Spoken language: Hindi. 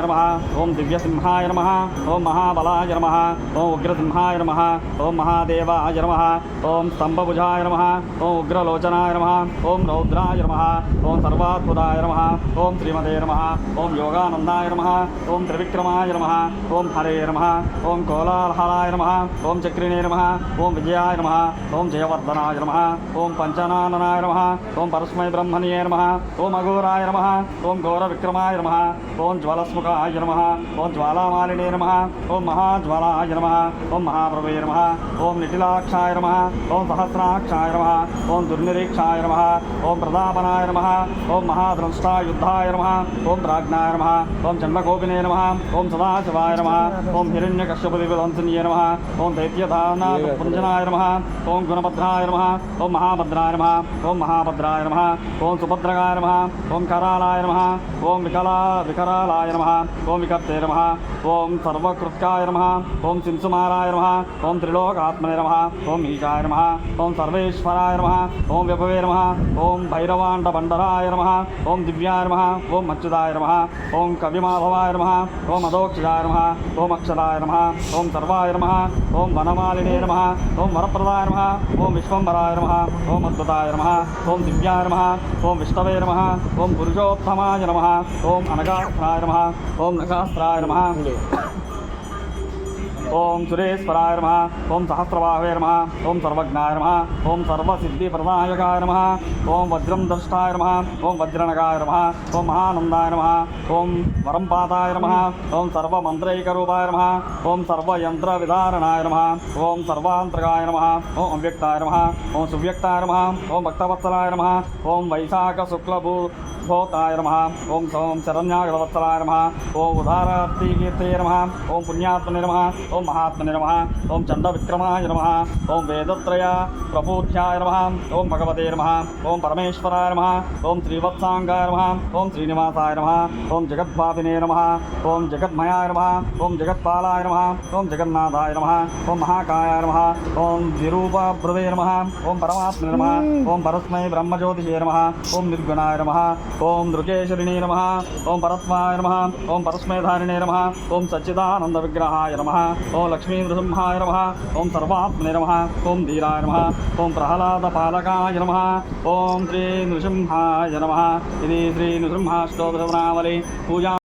ओम दिव्य सिंहाय नम नमः ओम महाबलाय नम ओम उग्रसिंहाय नम ओम महादेवाय नम ओम स्तंभभुजाय नम ओम उग्रलोचनाय नम ओम रौद्राय नम ओम सर्वात्पुदाय नम ओम श्रीमदे नम ओम योगानंदाय नम ओम त्रिविक्रमाय नम ओम हरे नम ओम कोलाहलाय नम ओम चक्रिणे नम ओम विजयाय नम ओम जयवर्धनाय नम ओम पंचनाननाय नम ओम परस्मय ब्रह्मणीय नम ओम अघोराय नम ओम घोरविक्रमाय नम ओम ज्वलस्मुख महाप्रकाशाय नम ओम ज्वालामालिने नम ओं महाज्वालाय नम ओम महाप्रभवे नम ओम निटिलाक्षाय नम ओम सहस्राक्षाय नम ओं दुर्निरीक्षाय नम ओं प्रतापनाय नम ओम महाद्रष्टायुद्धाय नम ओम प्राज्ञाय नम ओं चंद्रकोपिने नम ओम सदाशिवाय नम ओम हिरण्यकश्यपदिविध्वंसनीय नम ओम दैत्यधानुंजनाय नम ओं गुणभद्राय नम ओम महाभद्राय नम ओम महाभद्राय नम ओम सुभद्रकाय नम ओम करालाय नम ओम विकला विकरालाय नम ఓం వికర్తే నమ ఓం సర్వకృత్కాయ నమ ఓం సింసుమారాయ నమ ఓం త్రిలోకాత్మనే నమ ఓం ఈకాయ నమ ఓం సర్వేశ్వరాయ నమ ఓం విభవే నమ ఓం భైరవాండబండరాయ నమ ఓం దివ్యాయ నమ ఓం అచ్యుతాయ నమ ఓం కవిమాధవాయ నమ ఓం అదోక్షజాయ నమ ఓం అక్షరాయ నమ ఓం సర్వాయ నమ ఓం వనమాలినే నమ ఓం వరప్రదాయ నమ ఓం విశ్వంబరాయ నమ ఓం అద్భుతాయ నమ ఓం దివ్యాయ నమ ఓం విష్ణవే నమ ఓం పురుషోత్తమాయ నమ ఓం అనగాస్త్రాయ నమ ఓం నగాస్త్రాయ నమ ఓం సురేశ్వరాయ నమ ఓం సహస్రబాహవే నమ ఓం సర్వజ్ఞాయ నమ ఓం సర్వసిద్ధిప్రదాయకాయ నమ ఓం వజ్రం ద్రష్టాయ నమ ఓం వజ్రనగాయ నమ ఓం మహానందాయ నమ ఓం వరంపాతాయ నమ ఓం సర్వమంత్రైకరూపాయ నమ ఓం సర్వయంత్ర విధారణాయ నమ ఓం సర్వాంతరాయ నమ ఓం అవ్యక్తాయ నమ ఓం సువ్యక్తాయ నమ ఓం భక్తవత్సలాయ నమ ఓం వైశాఖ శుక్లభూ भूताय नमः ओम सोम सौम शरण्यागणवत्सराय नमः ओम उदारार्तिकीर्तये नमः ओम पुण्यात्मने नमः ओम महात्मने नमः ओम चण्डविक्रमाय नमः ओम वेदत्रय प्रभुत्याय नमः ओम भगवते नमः ओम परमेश्वराय नमः ओम श्रीवत्साङ्गाय नमः ओम श्रीनिवासाय नमः ओम जगद्भाविने नमः ओम जगद्मयाय नमः ओम जगत्पालाय नमः ओम जगन्नाथाय नमः ओम महाकाय नमः ओम विरूपाभ्रवे नमः ओम परमात्मने नमः ओम परस्मै ब्रह्मज्योतिषे नमः ओम निर्गुणाय नमः ఓం నృకేశ్వరిణే నమ ఓం పరత్మాయ నమ ఓం పరస్మేధారిణే నమ ఓం సచ్చిదానంద విగ్రహాయ నమ ఓం లక్ష్మీ నృసింహాయ నమ ఓం సర్వాత్మనే నమ ఓం ధీరాయ నమ ఓం ప్రహ్లాద పాలకాయ నమ ఓం శ్రీ నృసింహాయ నమ ఇది శ్రీ నృసింహాష్టోదనావళి పూజా